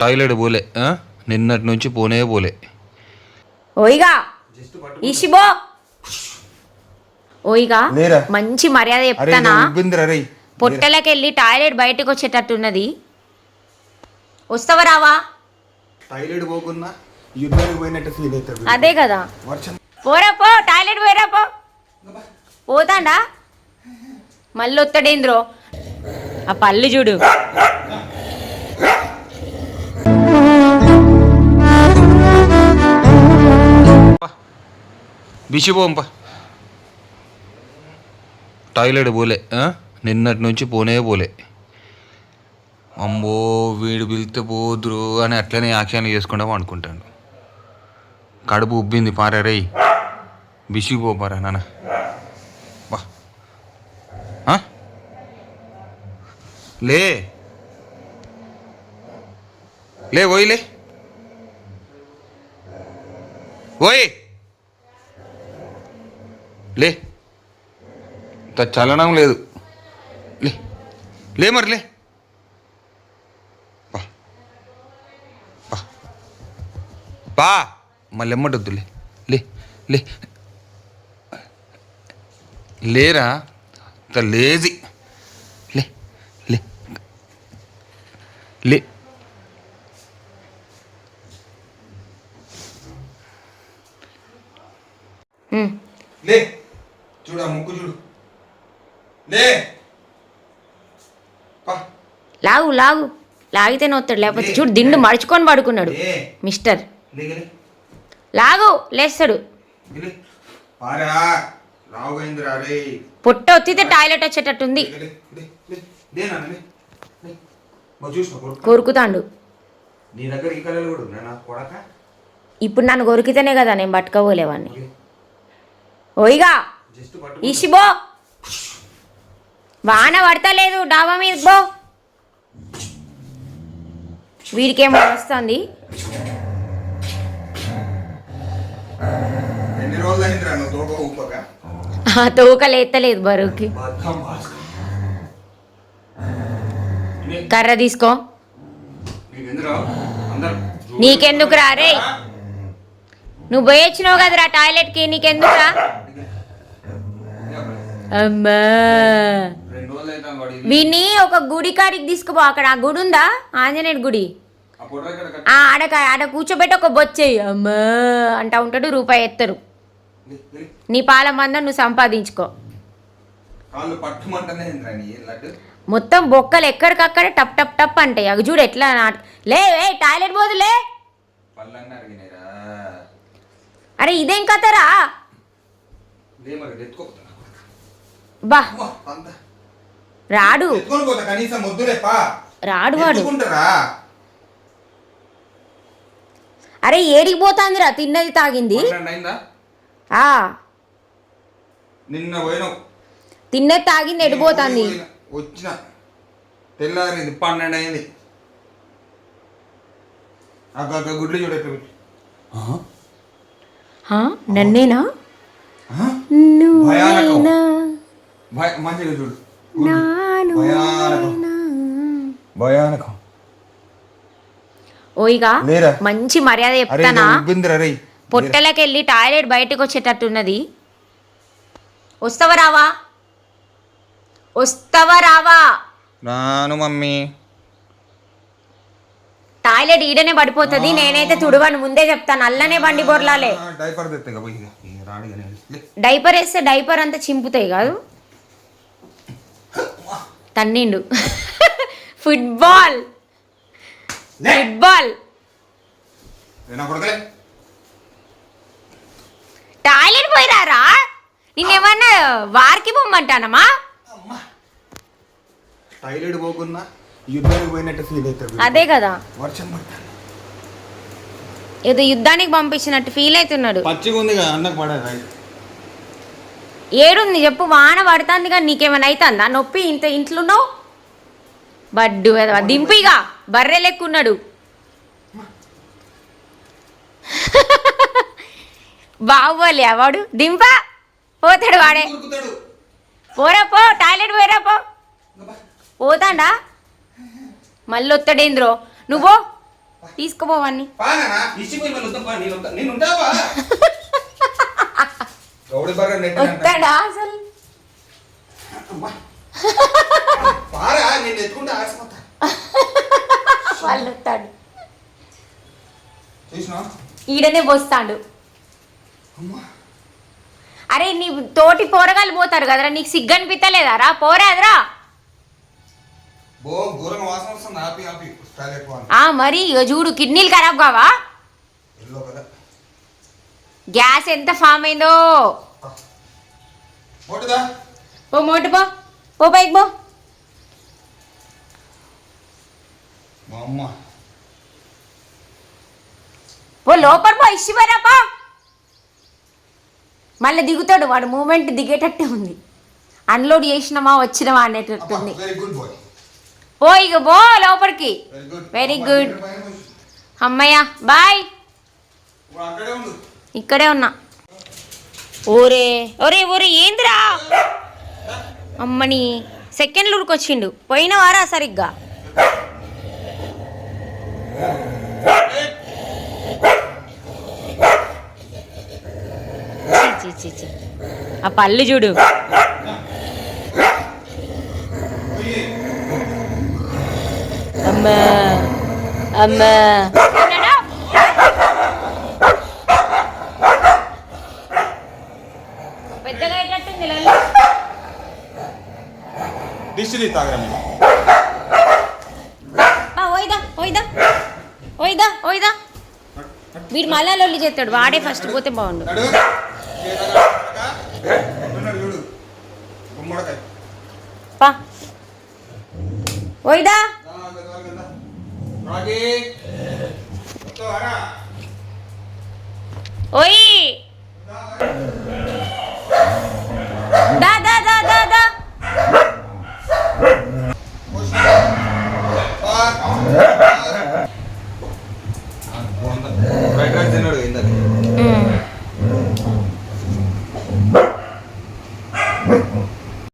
Toilet పోలే ఆ? నిన్నటి నుంచి పోనే పోలే. ఓయిగా ఇషిబో ఓయిగా లేరా? మంచి మర్యాద అరే చెప్తానా? ఇబ్బందిరా రే పొట్టలకెళ్ళి టాయిలెట్ బయటకు వచ్చేటట్టున్నది వస్తావా రావా టాయిలెట్ పోకున్నా యుద్ధానికి పోయినట్టు ఫీల్ అదే కదా. వర్షం. పోరా పో టాయిలెట్ పోయిరా పో. పోతాండా? మళ్ళీ వస్తాడేంద్రో ఆ పళ్ళు చూడు. బిసిపోంప టాయిలెట్ పోలే నిన్నటి నుంచి పోనే పోలే. అమ్మో వీడు పిలితే పోదురు అని అట్లనే యాక్షన్ చేసుకుంటాం అనుకుంటాను కడుపు ఉబ్బింది పారా రేయ్ పారా నాన్న. బా. లే. లే పోయి లే. ఓయ్. లే. చలనం లేదు. లే. లే మరి లే. పా మళ్ళీ ఎమ్మటొద్దు లే. లే. లే. లేరా? ఇంత లేజీ. లే. లే. లే ఉమ్. లే చూడు ఆ ముక్కు చూడు. లే. పా. లాగు లాగు. లాగితేనే వస్తాడు లేకపోతే చూడు దిండు మడుచుకొని పడుకున్నాడు. లే. మిస్టర్. లే లాగు లేస్తాడు. లే పారా. రావుగైందిరా రే. పొట్ట ఒత్తితే టాయిలెట్ వచ్చేటట్టుంది. లే, లే, లే, లే, లే నాన్న లే. లే. మరి చూసుకో కొడుకు. కొరుకుతాండు. నీ దగ్గర ఈ కళలు కూడా ఉన్నా నా కొడక. ఇప్పుడు నన్ను కొరికితేనే కదా నేను పట్టుకోలేవాడిని ఓయిగా ఇషిబో వాన పడతలేదు డాబా మీద బో వీడికేమో వస్తుంది? తోకలు ఎత్తలేదు బరువుకి. కర్ర తీసుకో. నీకెందుకు రా రే నువ్వు పోయొచ్చినావు కదరా టాయిలెట్కి నీకెందుకురా? అమ్మా. వీడిని ఒక గుడి కాడికి తీసుకుపో. అక్కడ ఆ గుడి ఉందా? ఆంజనేయుడి గుడి. ఆడ ఆడ కూర్చోబెట్టి ఒక బొచ్చేయి. అమ్మా అంటా ఉంటాడు రూపాయి ఎత్తరు. నీ పాల మందం నువ్వు సంపాదించుకో. మొత్తం బొక్కలు ఎక్కడికక్కడ టప్ టప్ టప్ అంటాయి. అవి చూడు ఎట్లా లే టాయిలెట్ పోదులే అరే ఇదేం కథరా? బా. రాడు. ఎత్తుకొని పోతా కనీసం ముద్దులే పా రాడు వాడు. అరే ఏడికి పోతాందిరా తిన్నది తాగింది. నిన్న పోయినావు తిన్నది తాగింది ఎడిపోతాంది వచ్చిన. తెల్లారింది పన్నెండు అయింది. అక్క గుడ్లు చూడట్టు హా, నన్నేనా? నువ్వేనా మంచిగా చూడు. భయానకం. భయానకం. ఓయిగా? మంచి మర్యాద అరే చెప్తానా? పొట్టలకెళ్ళి టాయిలెట్ బయటకు వచ్చేటట్టున్నది. వస్తావా రావా? వస్తావా రావా? రాను మమ్మీ. టాయిలెట్ ఈడనే పడిపోతుంది. నేనైతే తుడవను ముందే చెప్తాను. అల్లనే బండి బొర్లాలే. డైపర్. డైపర్ వేస్తే డైపర్ అంతా చింపుతాయి కాదు? తన్నిండు. ఫుట్బాల్. ఫుట్బాల్. టాయిలెట్ పోయిరారా? నిన్నేమన్నా వారికి పొమ్మంటానమ్మా టాయిలెట్ పోకున్నా యుద్ధానికి పోయినట్టు ఫీల్ అవుతారు అదే కదా. వర్షం పడతాను ఏదో యుద్ధానికి పంపించినట్టు ఫీల్ అవుతున్నాడు. పచ్చిగా ఉంది కదా అన్నకు పడదు ఏడుంది చెప్పు వాన పడుతుంది కానీ నీకేమైనా అవుతుందా నొప్పి ఇంత ఇంట్లోనో బడ్డు ఎదవ. దింపిగా బర్రె లెక్కున్నాడు. బాహుబలి వాడు దింపా పోతాడు వాడే. పోరా పో టాయిలెట్ పోయిరా పో. పోతాండా? మళ్ళీ వస్తాడేంద్రో నువ్వు తీసుకుపోవన్నీ పానా ఇచ్చిపోయి మళ్ళీ వద్దాం పా నేను ఉంటా నేను ఉంటావా గౌడి వస్తాడా అసలు? పారా నేను ఎత్తుకుంటే ఆసిపోతా వాళ్ళు వస్తాడు. చూసినా ఈడనే పోస్తాడు అరే నీ తోటి పోరగాళ్ళు పోతారు కదరా నీకు సిగ్గు అనిపిస్తలేదారా పోరాదరా మరి ఇక చూడు కిడ్నీలు ఖరాబ్ కావా? గ్యాస్ ఎంత ఫామ్ అయిందో? ఓ మోటు పో. పో పైకి పో. పో లోపల పో ఇచ్చిపోరా పో. మళ్ళీ దిగుతాడు వాడు మూమెంట్ దిగేటట్టే ఉంది. అన్లోడ్ చేసినామా వచ్చినామా అనేటట్టుంది పో ఇక పో లోపలికి. Very good. అమ్మయ్య బాయ్ ఇక్కడే ఉన్నా. ఓరే ఒరే ఒరే ఏందిరా? అమ్మని సెకండ్ లూడ్కి వచ్చిండు పోయిన వారా సరిగ్గా. ఆ పళ్ళు చూడు. అమ్మా అమ్మా. మీరు ఆ, ఓయిదా ఓయిదా ఓయిదా ఓయిదా వీడు మళ్ళా లొల్లి చేస్తాడు వాడే ఫస్ట్ పోతే బాగుండు. పా. ఓయిదా ఓయ్.